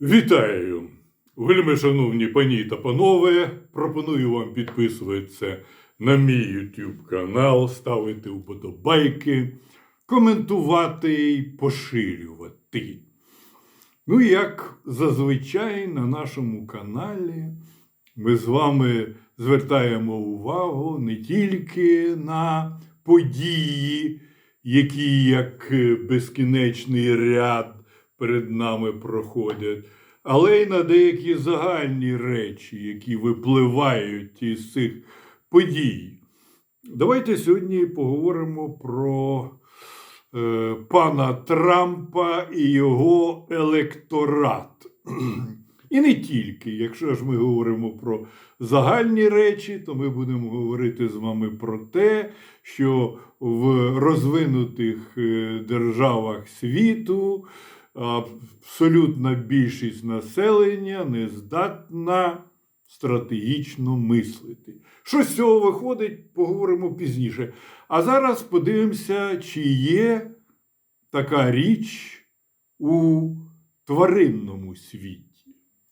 Вітаю! Вельми шановні пані та панове. Пропоную вам підписуватися на мій YouTube канал, ставити вподобайки, коментувати і поширювати. Ну, як зазвичай на нашому каналі ми з вами звертаємо увагу не тільки на події, які як безкінечний ряд перед нами проходять, але й на деякі загальні речі, які випливають із цих подій. Давайте сьогодні поговоримо про е, пана Трампа і його електорат. І не тільки, якщо ж ми говоримо про загальні речі, то ми будемо говорити з вами про те, що в розвинутих е, державах світу абсолютна більшість населення не здатна стратегічно мислити. Що з цього виходить, поговоримо пізніше. А зараз подивимося, чи є така річ у тваринному світі.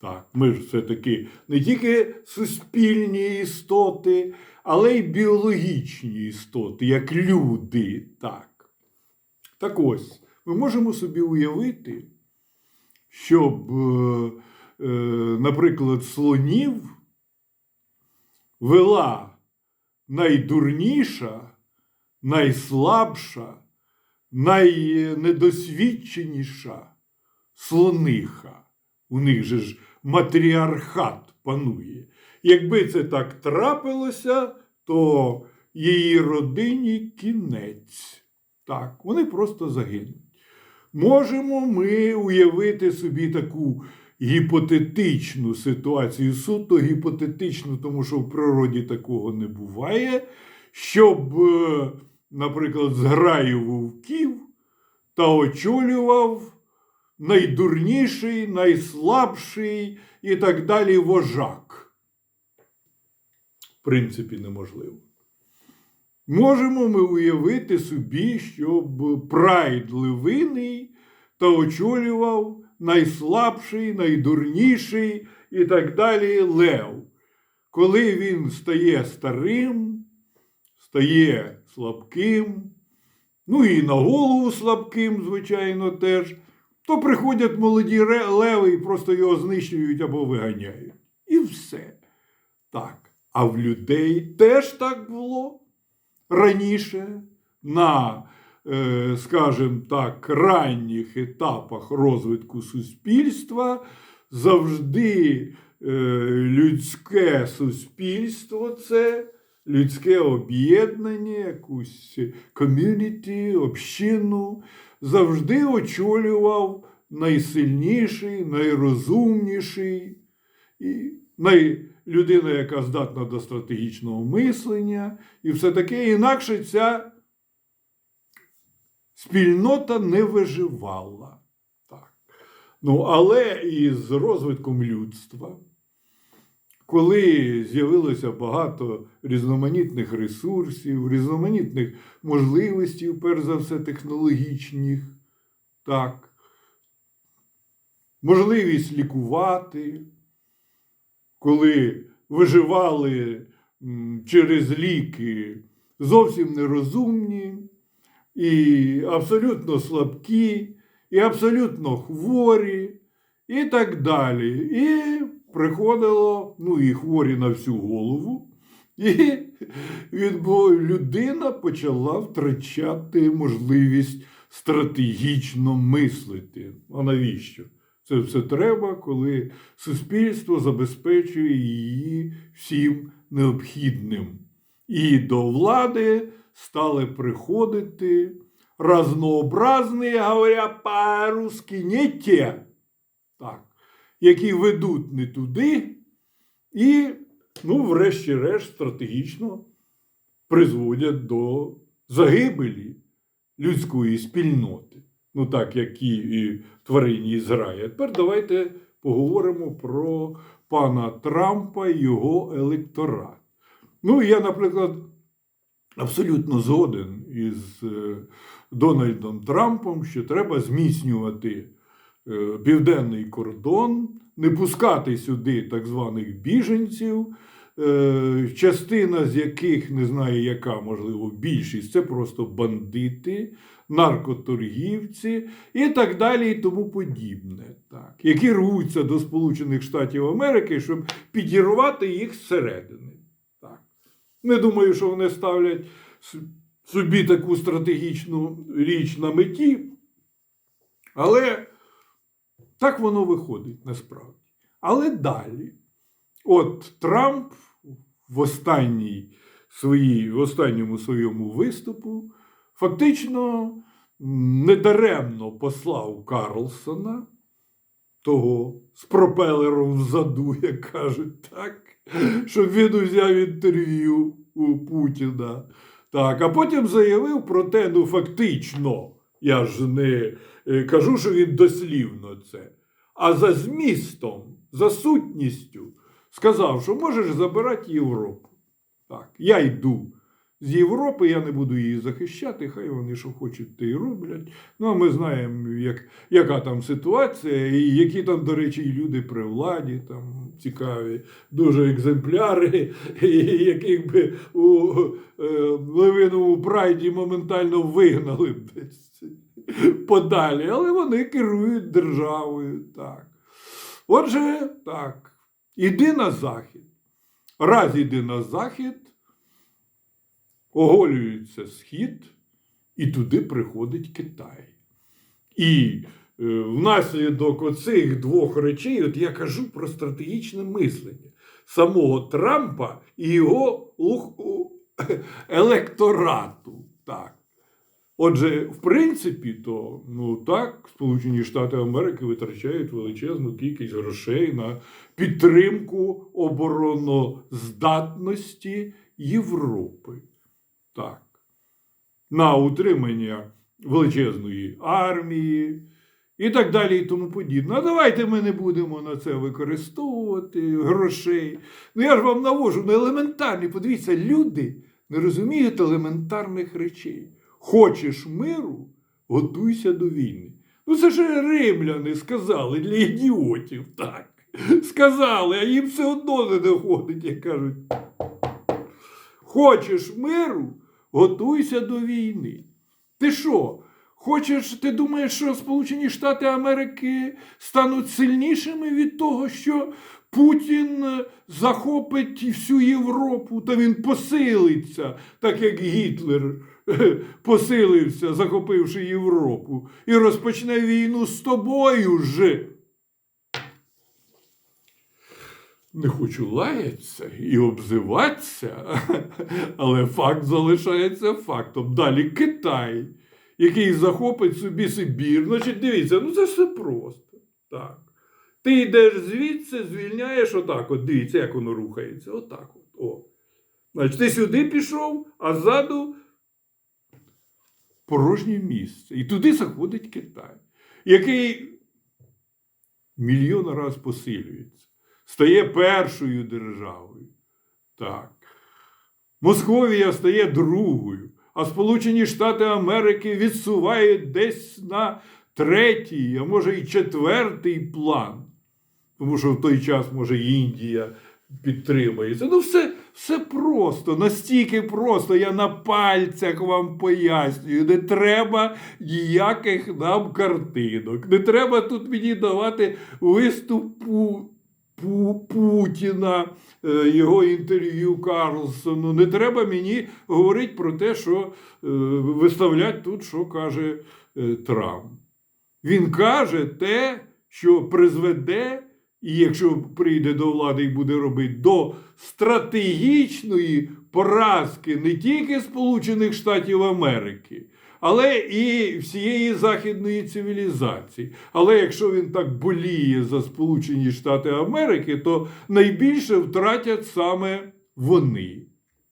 Так, ми ж все-таки не тільки суспільні істоти, але й біологічні істоти, як люди. Так. Так ось, ми можемо собі уявити, щоб, е, е, наприклад, слонів вела найдурніша, найслабша, найнедосвідченіша слониха. У них же ж матріархат панує. Якби це так трапилося, то її родині кінець. Так, вони просто загинуть. Можемо ми уявити собі таку гіпотетичну ситуацію, суто гіпотетичну, тому що в природі такого не буває, щоб, е, наприклад, зграю вовків та очолював найдурніший, найслабший і так далі вожак. В принципі, неможливо. Можемо ми уявити собі, щоб прайд Левиний та очолював найслабший, найдурніший і так далі Лев. Коли він стає старим, стає слабким, ну і на голову слабким, звичайно, теж, то приходять молоді леви і просто його знищують або виганяють. І все. Так. А в людей теж так було раніше на, е, скажімо так, ранніх етапах розвитку суспільства завжди е, людське суспільство це людське об'єднання, якусь ком'юніті, общину, завжди очолював найсильніший, найрозумніший. І людина, яка здатна до стратегічного мислення, і все таке. Інакше ця спільнота не виживала. Так. Ну, але із розвитком людства, коли з'явилося багато різноманітних ресурсів, різноманітних можливостей, перш за все, технологічних, так, можливість лікувати, коли виживали через ліки зовсім нерозумні, і абсолютно слабкі, і абсолютно хворі, і так далі. І приходило, ну і хворі на всю голову. І людина почала втрачати можливість стратегічно мислити. А навіщо? Це все треба, коли суспільство забезпечує її всім необхідним. І до влади стали приходити разнообразні, говоря по-русски, не так, які ведуть не туди і, ну, врешті-решт, стратегічно призводять до загибелі людської спільноти. Ну, так, як і, тварині Ізраїля. Тепер давайте поговоримо про пана Трампа і його електорат. Ну, я, наприклад, абсолютно згоден із е, Дональдом Трампом, що треба зміцнювати е, південний кордон, не пускати сюди так званих біженців, частина з яких не знаю, яка, можливо, більшість це просто бандити, наркоторгівці і так далі, і тому подібне, так, які рвуться до Сполучених Штатів Америки, щоб підірвати їх зсередини. Так. Не думаю, що вони ставлять собі таку стратегічну річ на меті, але так воно виходить насправді. Але далі, от Трамп в останній своїй, в останньому своєму виступу фактично недаремно послав Карлсона, того з пропелером взаду, як кажуть, так, щоб він взяв інтерв'ю у Путіна. Так, а потім заявив про те, ну фактично, я ж не е, кажу, що він дослівно це, а за змістом, за сутністю сказав, що можеш забирати Європу. Так, я йду з Європи, я не буду її захищати, хай вони що хочуть, те й роблять. Ну, а ми знаємо, як, яка там ситуація, і які там, до речі, люди при владі, там цікаві, дуже екземпляри, яких би у е, Левиновому прайді моментально вигнали б подалі, але вони керують державою. так. Отже, так, іди на захід. Раз іди на захід, оголюється схід, і туди приходить Китай. І е, внаслідок оцих двох речей, от я кажу про стратегічне мислення самого Трампа і його електорату. Так. Отже, в принципі, то ну так, Сполучені Штати Америки витрачають величезну кількість грошей на підтримку обороноздатності Європи. Так. На утримання величезної армії і так далі, і тому подібне. А давайте ми не будемо на це використовувати грошей. Ну я ж вам навожу на елементарні. Подивіться, люди не розуміють елементарних речей. Хочеш миру, готуйся до війни. Ну це ж римляни сказали для ідіотів, так. Сказали, а їм все одно не доходить, як кажуть. Хочеш миру, готуйся до війни. Ти що? Хочеш, ти думаєш, що Сполучені Штати Америки стануть сильнішими від того, що Путін е, захопить всю Європу, та він посилиться, так як Гітлер е, посилився, захопивши Європу, і розпочне війну з тобою ж. Не хочу лаятися і обзиватися, але факт залишається фактом. Далі Китай, який захопить собі Сибір. Значить, дивіться, ну це все просто. Так. Ти йдеш звідси, звільняєш отак. От дивіться, як воно рухається. Отак. От. О. Значить, ти сюди пішов, а ззаду порожнє місце. І туди заходить Китай, який мільйон раз посилюється стає першою державою. Так. Московія стає другою, а Сполучені Штати Америки відсувають десь на третій, а може і четвертий план. Тому що в той час, може, Індія підтримується. Ну, все, все просто, настільки просто. Я на пальцях вам пояснюю. Не треба ніяких нам картинок. Не треба тут мені давати виступу. Пу- Путіна, е, його інтерв'ю Карлсону. Не треба мені говорити про те, що е, виставлять тут, що каже е, Трамп. Він каже те, що призведе, і якщо прийде до влади і буде робити, до стратегічної поразки не тільки Сполучених Штатів Америки, але і всієї західної цивілізації. Але якщо він так боліє за Сполучені Штати Америки, то найбільше втратять саме вони.